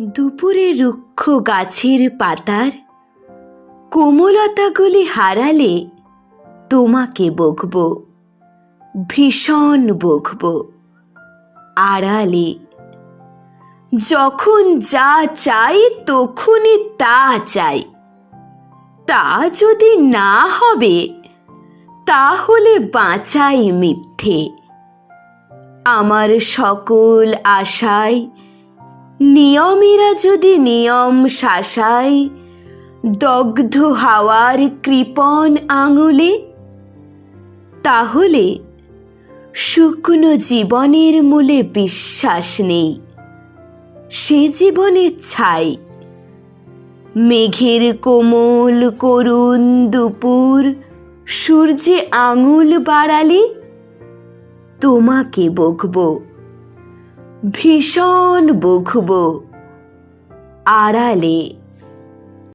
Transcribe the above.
দুপুরে রুক্ষ গাছের পাতার কোমলতাগুলি হারালে তোমাকে বকব, ভীষণ বকব আড়ালে। যখন যা চাই তখনই তা চাই। তা যদি না হবে, তাহলে বাঁচাই মিথ্যে। আমার সকল আশায় নিয়মেরা যদি নিয়ম শাসায় দগ্ধ হাওয়ার কৃপণ আঙুলে, তাহলে শুকনো জীবনের মূলে বিশ্বাস নেই। সে জীবনে ছাই, মেঘের কোমল করুণ দুপুর, সূর্যে আঙুল বাড়ালে তোমাকে বকব। ভীষণ বঘুব আড়ালে